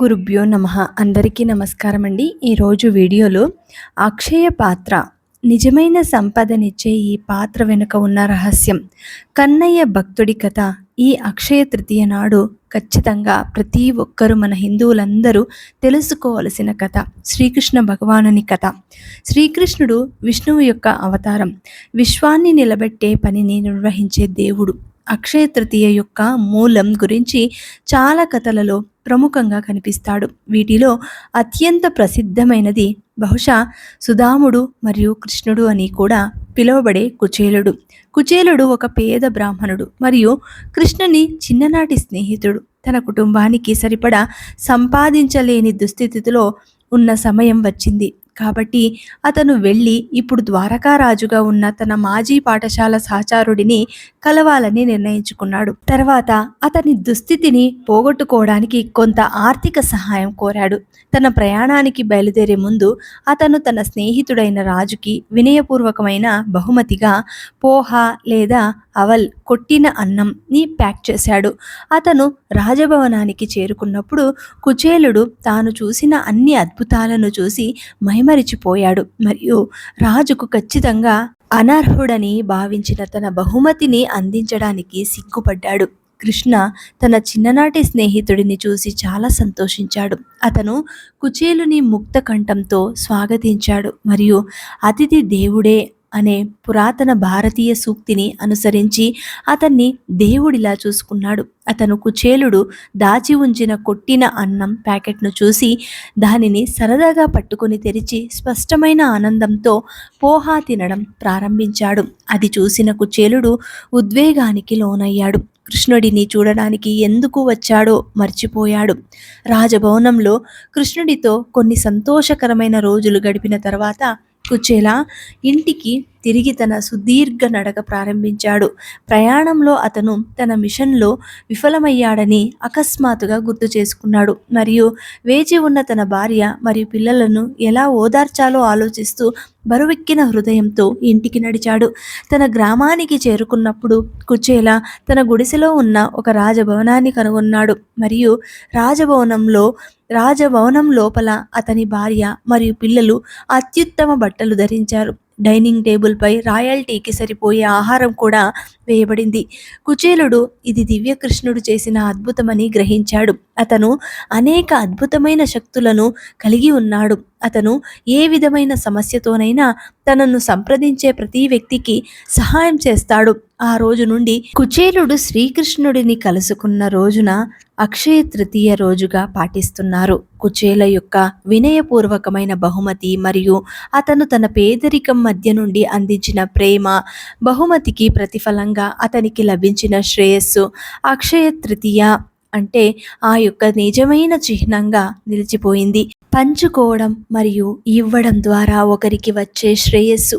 గురుభ్యో నమ. అందరికీ నమస్కారం అండి ఈరోజు వీడియోలో అక్షయ పాత్ర నిజమైన సంపదనిచ్చే ఈ పాత్ర వెనుక ఉన్న రహస్యం కన్నయ్య భక్తుడి కథ ఈ అక్షయ తృతీయ నాడు ఖచ్చితంగా ప్రతి ఒక్కరూ మన హిందువులందరూ తెలుసుకోవలసిన కథ శ్రీకృష్ణ భగవానుని కథ. శ్రీకృష్ణుడు విష్ణువు యొక్క అవతారం విశ్వాన్ని నిలబెట్టే పనిని నిర్వహించే దేవుడు. అక్షయ తృతీయ యొక్క మూలం గురించి చాలా కథలలో ప్రముఖంగా కనిపిస్తాడు. వీటిలో అత్యంత ప్రసిద్ధమైనది బహుశా సుధాముడు మరియు కృష్ణుడు అని కూడా పిలువబడే కుచేలుడు. కుచేలుడు ఒక పేద బ్రాహ్మణుడు మరియు కృష్ణుని చిన్ననాటి స్నేహితుడు. తన కుటుంబానికి సరిపడా సంపాదించలేని దుస్థితిలో ఉన్న సమయం వచ్చింది. కాబట్టి అతను వెళ్ళి ఇప్పుడు ద్వారకారాజుగా ఉన్న తన మాజీ పాఠశాల సహచారుడిని కలవాలని నిర్ణయించుకున్నాడు. తర్వాత అతని దుస్థితిని పోగొట్టుకోవడానికి కొంత ఆర్థిక సహాయం కోరాడు. తన ప్రయాణానికి బయలుదేరే ముందు అతను తన స్నేహితుడైన రాజుకి వినయపూర్వకమైన బహుమతిగా పోహా లేదా అవల్ కొట్టిన అన్నంని ప్యాక్ చేశాడు. అతను రాజభవనానికి చేరుకున్నప్పుడు కుచేలుడు తాను చూసిన అన్ని అద్భుతాలను చూసి మహిమ మైమరిచిపోయాడు మరియు రాజుకు ఖచ్చితంగా అనర్హుడని భావించిన తన బహుమతిని అందించడానికి సిగ్గుపడ్డాడు. కృష్ణ తన చిన్ననాటి స్నేహితుడిని చూసి చాలా సంతోషించాడు. అతను కుచేలుని ముక్త కంఠంతో స్వాగతించాడు. మరియు అతిథి దేవుడే అనే పురాతన భారతీయ సూక్తిని అనుసరించి అతన్ని దేవుడిలా చూసుకున్నాడు. అతను కుచేలుడు దాచి ఉంచిన కొట్టిన అన్నం ప్యాకెట్ను చూసి దానిని సరదాగా పట్టుకుని తెరిచి స్పష్టమైన ఆనందంతో పోహా తినడం ప్రారంభించాడు. అది చూసిన కుచేలుడు ఉద్వేగానికి లోనయ్యాడు. కృష్ణుడిని చూడడానికి ఎందుకు వచ్చాడో మర్చిపోయాడు. రాజభవనంలో కృష్ణుడితో కొన్ని సంతోషకరమైన రోజులు గడిపిన తర్వాత కుచేలా ఇంటికి తిరిగి తన సుదీర్ఘ నడక ప్రారంభించాడు. ప్రయాణంలో అతను తన మిషన్లో విఫలమయ్యాడని అకస్మాత్తుగా గుర్తు చేసుకున్నాడు. మరియు వేచి ఉన్న తన భార్య మరియు పిల్లలను ఎలా ఓదార్చాలో ఆలోచిస్తూ బరువెక్కిన హృదయంతో ఇంటికి నడిచాడు. తన గ్రామానికి చేరుకున్నప్పుడు కుచేలా తన గుడిసెలో ఉన్న ఒక రాజభవనాన్ని కనుగొన్నాడు. మరియు రాజభవనంలో రాజభవనం లోపల అతని భార్య మరియు పిల్లలు అత్యుత్తమ బట్టలు ధరించారు. డైనింగ్ టేబుల్పై రాయల్టీకి సరిపోయే ఆహారం కూడా వేయబడింది. కుచేలుడు ఇది దివ్యకృష్ణుడు చేసిన అద్భుతమని గ్రహించాడు. అతను అనేక అద్భుతమైన శక్తులను కలిగి ఉన్నాడు. అతను ఏ విధమైన సమస్యతోనైనా తనను సంప్రదించే ప్రతి వ్యక్తికి సహాయం చేస్తాడు. ఆ రోజు నుండి కుచేలుడు శ్రీకృష్ణుడిని కలుసుకున్న రోజున అక్షయ తృతీయ రోజుగా పాటిస్తున్నారు. కుచేల యొక్క వినయపూర్వకమైన బహుమతి మరియు అతను తన పేదరికం మధ్య నుండి అందించిన ప్రేమ బహుమతికి ప్రతిఫలంగా అతనికి లభించిన శ్రేయస్సు అక్షయ తృతీయ అంటే ఆ యొక్క నిజమైన చిహ్నంగా నిలిచిపోయింది. పంచుకోవడం మరియు ఇవ్వడం ద్వారా ఒకరికి వచ్చే శ్రేయస్సు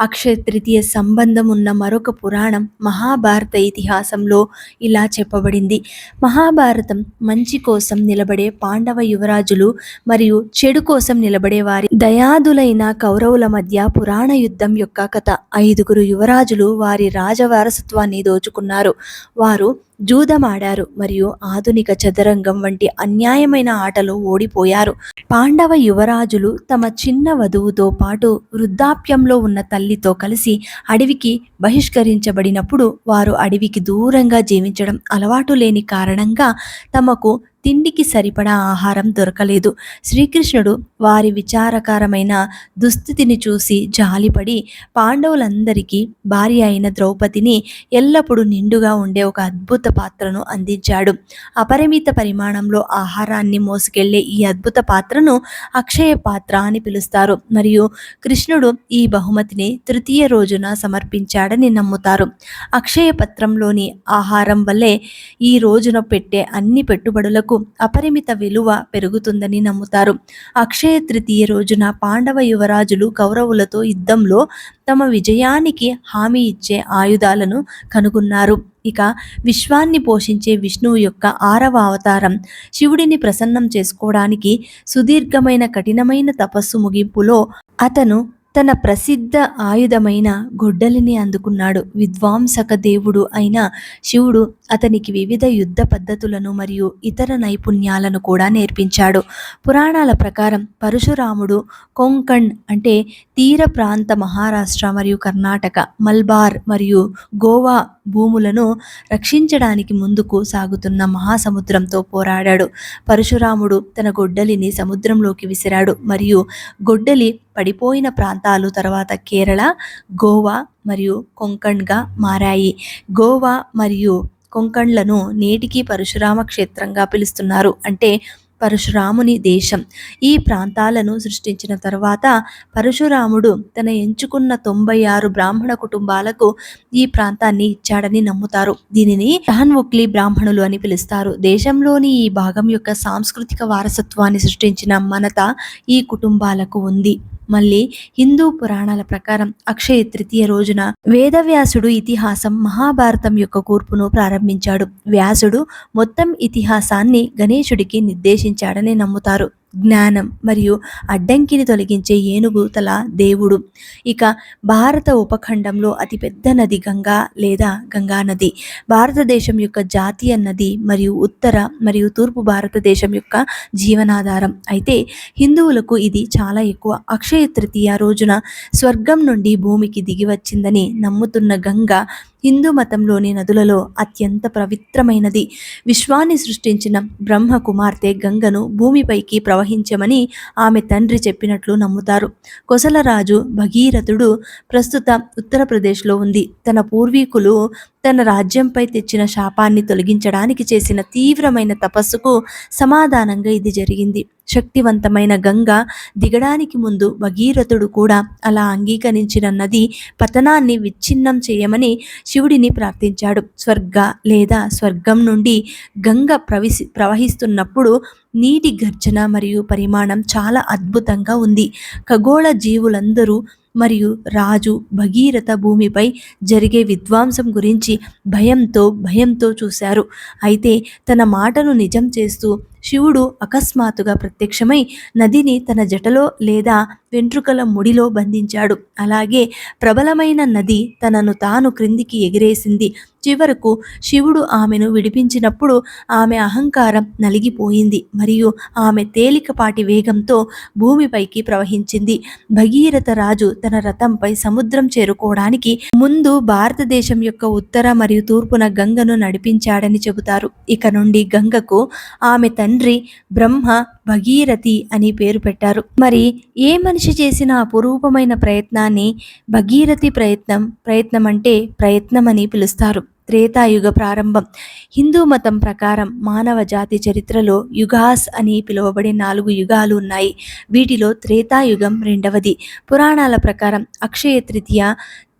అక్షయ తృతీయ సంబంధం ఉన్న మరొక పురాణం మహాభారత ఇతిహాసంలో ఇలా చెప్పబడింది. మహాభారతం మంచి కోసం నిలబడే పాండవ యువరాజులు మరియు చెడు కోసం నిలబడే వారి దయాదులైన కౌరవుల మధ్య పురాణ యుద్ధం యొక్క కథ. ఐదుగురు యువరాజులు వారి రాజవారసత్వాన్ని దోచుకున్నారు. వారు జూదమాడారు మరియు ఆధునిక చదరంగం వంటి అన్యాయమైన ఆటలో ఓడిపోయారు. పాండవ యువరాజులు తమ చిన్న వధువుతో పాటు వృద్ధాప్యంలో ఉన్న తల్లితో కలిసి అడవికి బహిష్కరించబడినప్పుడు వారు అడవికి దూరంగా జీవించడం అలవాటు లేని కారణంగా తమకు తిండికి సరిపడా ఆహారం దొరకలేదు. శ్రీకృష్ణుడు వారి విచారకరమైన దుస్థితిని చూసి జాలిపడి పాండవులందరికీ భార్య అయిన ద్రౌపదిని ఎల్లప్పుడూ నిండుగా ఉండే ఒక అద్భుత పాత్రను అందించాడు. అపరిమిత పరిమాణంలో ఆహారాన్ని మోసుకెళ్ళే ఈ అద్భుత పాత్రను అక్షయ పాత్ర అని పిలుస్తారు. మరియు కృష్ణుడు ఈ బహుమతిని తృతీయ రోజున సమర్పించాడని నమ్ముతారు. అక్షయ పత్రంలోని ఆహారం వల్లే ఈ రోజున పెట్టే అన్ని పెట్టుబడులకు అపరిమిత విలువ పెరుగుతుందని నమ్ముతారు. అక్షయ తృతీయ రోజున పాండవ యువరాజులు కౌరవులతో యుద్ధంలో తమ విజయానికి హామీ ఇచ్చే ఆయుధాలను కనుగొన్నారు. ఇక విశ్వాన్ని పోషించే విష్ణువు యొక్క ఆరవ అవతారం శివుడిని ప్రసన్నం చేసుకోవడానికి సుదీర్ఘమైన కఠినమైన తపస్సు ముగింపులో అతను తన ప్రసిద్ధ ఆయుధమైన గొడ్డలిని అందుకున్నాడు. విద్వాంసక దేవుడు అయిన శివుడు అతనికి వివిధ యుద్ధ పద్ధతులను మరియు ఇతర నైపుణ్యాలను కూడా నేర్పించాడు. పురాణాల ప్రకారం పరశురాముడు కొంకణ్ అంటే తీర ప్రాంత మహారాష్ట్ర మరియు కర్ణాటక మల్బార్ మరియు గోవా భూములను రక్షించడానికి ముందుకు సాగుతున్న మహాసముద్రంతో పోరాడాడు. పరశురాముడు తన గొడ్డలిని సముద్రంలోకి విసిరాడు. మరియు గొడ్డలి పడిపోయిన ప్రాంతాలు తర్వాత కేరళ గోవా మరియు కొంకణ్గా మారాయి. గోవా మరియు కొంకణ్లను నేటికి పరశురామ క్షేత్రంగా పిలుస్తున్నారు. అంటే పరశురాముని దేశం. ఈ ప్రాంతాలను సృష్టించిన తర్వాత పరశురాముడు తన ఎంచుకున్న తొంభై ఆరు బ్రాహ్మణ కుటుంబాలకు ఈ ప్రాంతాన్ని ఇచ్చాడని నమ్ముతారు. దీనిని టహన్వుక్లీ బ్రాహ్మణులు అని పిలుస్తారు. దేశంలోని ఈ భాగం యొక్క సాంస్కృతిక వారసత్వాన్ని సృష్టించిన మనత ఈ కుటుంబాలకు ఉంది. మళ్ళీ హిందూ పురాణాల ప్రకారం అక్షయ తృతీయ రోజున వేదవ్యాసుడు ఇతిహాసం మహాభారతం యొక్క కూర్పును ప్రారంభించాడు. వ్యాసుడు మొత్తం ఇతిహాసాన్ని గణేశుడికి నిర్దేశించాడని నమ్ముతారు. జ్ఞానం మరియు అడ్డంకిని తొలగించే ఏనుగు తల దేవుడు. ఇక భారత ఉపఖండంలో అతిపెద్ద నది గంగా లేదా గంగా నది. భారతదేశం యొక్క జాతీయ నది మరియు ఉత్తర మరియు తూర్పు భారతదేశం యొక్క జీవనాధారం. అయితే హిందువులకు ఇది చాలా ఎక్కువ. అక్షయ తృతీయ రోజున స్వర్గం నుండి భూమికి దిగి వచ్చిందని నమ్ముతున్న గంగ హిందూ మతంలోని నదులలో అత్యంత పవిత్రమైనది. విశ్వాన్ని సృష్టించిన బ్రహ్మ కుమార్తె గంగను భూమిపైకి ప్రవహించమని ఆమె తండ్రి చెప్పినట్లు నమ్ముతారు. కొసలరాజు భగీరథుడు ప్రస్తుత ఉత్తరప్రదేశ్లో ఉంది. తన పూర్వీకులు తన రాజ్యంపై తెచ్చిన శాపాన్ని తొలగించడానికి చేసిన తీవ్రమైన తపస్సుకు సమాధానంగా ఇది జరిగింది. శక్తివంతమైన గంగ దిగడానికి ముందు భగీరథుడు కూడా అలా అంగీకరించిన నది పతనాన్ని విచ్ఛిన్నం చేయమని శివుడిని ప్రార్థించాడు. స్వర్గ లేదా స్వర్గం నుండి గంగ ప్రవిసి ప్రవహిస్తున్నప్పుడు నీటి గర్జన మరియు పరిమాణం చాలా అద్భుతంగా ఉంది. ఖగోళ జీవులందరూ మరియు రాజు భగీరథ భూమిపై జరిగే విద్వాంసం గురించి భయంతో భయంతో చూశారు. అయితే తన మాటను నిజం చేస్తూ శివుడు అకస్మాత్తుగా ప్రత్యక్షమై నదిని తన జటలో లేదా వెంట్రుకల ముడిలో బంధించాడు. అలాగే ప్రబలమైన నది తనను తాను క్రిందికి ఎగిరేసింది. చివరకు శివుడు ఆమెను విడిపించినప్పుడు ఆమె అహంకారం నలిగిపోయింది మరియు ఆమె తేలికపాటి వేగంతో భూమిపైకి ప్రవహించింది. భగీరథ రాజు తన రథంపై సముద్రం చేరుకోవడానికి ముందు భారతదేశం యొక్క ఉత్తర మరియు తూర్పున గంగను నడిపించాడని చెబుతారు. ఇక నుండి గంగకు ఆమె తండ్రి బ్రహ్మ భగీరథి అని పేరు పెట్టారు. మరి ఏ మనిషి చేసిన అపురూపమైన ప్రయత్నాన్ని భగీరథి ప్రయత్నం ప్రయత్నం అంటే ప్రయత్నం అని పిలుస్తారు. త్రేతాయుగ ప్రారంభం. హిందూ మతం ప్రకారం మానవ జాతి చరిత్రలో యుగాస్ అని పిలువబడే నాలుగు యుగాలు ఉన్నాయి. వీటిలో త్రేతాయుగం రెండవది. పురాణాల ప్రకారం అక్షయ తృతీయ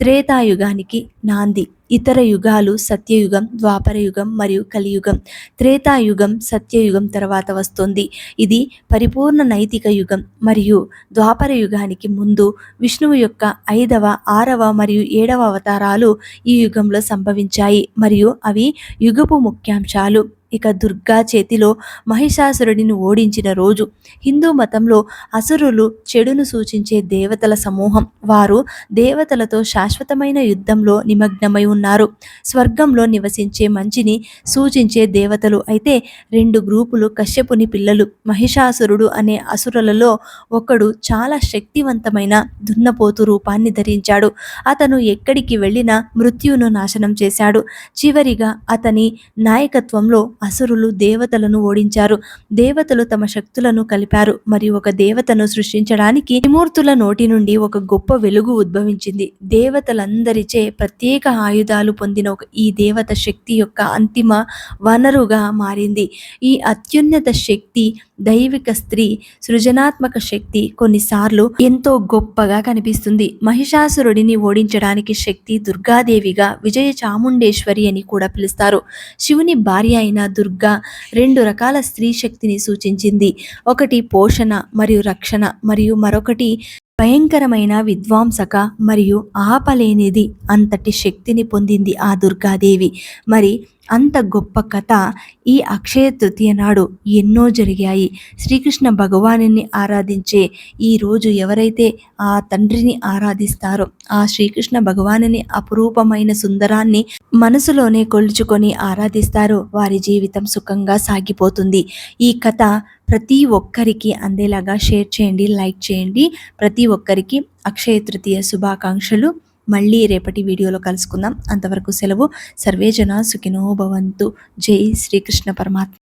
త్రేతాయుగానికి నాంది ఇతర యుగాలు సత్యయుగం ద్వాపరయుగం మరియు కలియుగం. త్రేతాయుగం సత్యయుగం తర్వాత వస్తుంది. ఇది పరిపూర్ణ నైతిక యుగం మరియు ద్వాపర యుగానికి ముందు విష్ణువు యొక్క ఐదవ ఆరవ మరియు ఏడవ అవతారాలు ఈ యుగంలో సంభవించాయి మరియు అవి యుగపు ముఖ్యాంశాలు. ఇక దుర్గా చేతిలో మహిషాసురుడిని ఓడించిన రోజు హిందూ మతంలో అసురులు చెడును సూచించే దేవతల సమూహం. వారు దేవతలతో శాశ్వతమైన యుద్ధంలో నిమగ్నమై ఉన్నారు. స్వర్గంలో నివసించే మంచిని సూచించే దేవతలు అయితే రెండు గ్రూపులు కశ్యపుని పిల్లలు. మహిషాసురుడు అనే అసురులలో ఒకడు చాలా శక్తివంతమైన దున్నపోతు రూపాన్ని ధరించాడు. అతను ఎక్కడికి వెళ్ళినా మృత్యును నాశనం చేశాడు. చివరిగా అతని నాయకత్వంలో అసురులు దేవతలను ఓడించారు. దేవతలు తమ శక్తులను కలిపారు. మరియు ఒక దేవతను సృష్టించడానికి త్రిమూర్తుల నోటి నుండి ఒక గొప్ప వెలుగు ఉద్భవించింది. దేవతలందరిచే ప్రత్యేక ఆయుధాలు పొందిన ఒక ఈ దేవత శక్తి యొక్క అంతిమ వనరుగా మారింది. ఈ అత్యున్నత శక్తి దైవిక స్త్రీ సృజనాత్మక శక్తి కొన్నిసార్లు ఎంతో గొప్పగా కనిపిస్తుంది. మహిషాసురుడిని ఓడించడానికి శక్తి దుర్గాదేవిగా విజయ చాముండేశ్వరి అని కూడా పిలుస్తారు. శివుని భార్య అయిన దుర్గా రెండు రకాల స్త్రీ శక్తిని సూచించింది. ఒకటి పోషణ మరియు రక్షణ మరియు మరొకటి భయంకరమైన విధ్వంసక మరియు ఆపలేనిది అంతటి శక్తిని పొందింది ఆ దుర్గాదేవి. మరి అంత గొప్ప కథ ఈ అక్షయ తృతీయ నాడు ఎన్నో జరిగాయి. శ్రీకృష్ణ భగవాను ఆరాధించే ఈ రోజు ఎవరైతే ఆ తండ్రిని ఆరాధిస్తారో ఆ శ్రీకృష్ణ భగవాను అపురూపమైన సుందరాన్ని మనసులోనే కొలుచుకొని ఆరాధిస్తారో వారి జీవితం సుఖంగా సాగిపోతుంది. ఈ కథ ప్రతి ఒక్కరికి అందేలాగా షేర్ చేయండి లైక్ చేయండి. ప్రతి ఒక్కరికి అక్షయ తృతీయ శుభాకాంక్షలు. మళ్ళీ రేపటి వీడియోలో కలుసుకుందాం. అంతవరకు సెలవు. సర్వేజన సుఖినో భవంతు. జై శ్రీకృష్ణ పరమాత్మ.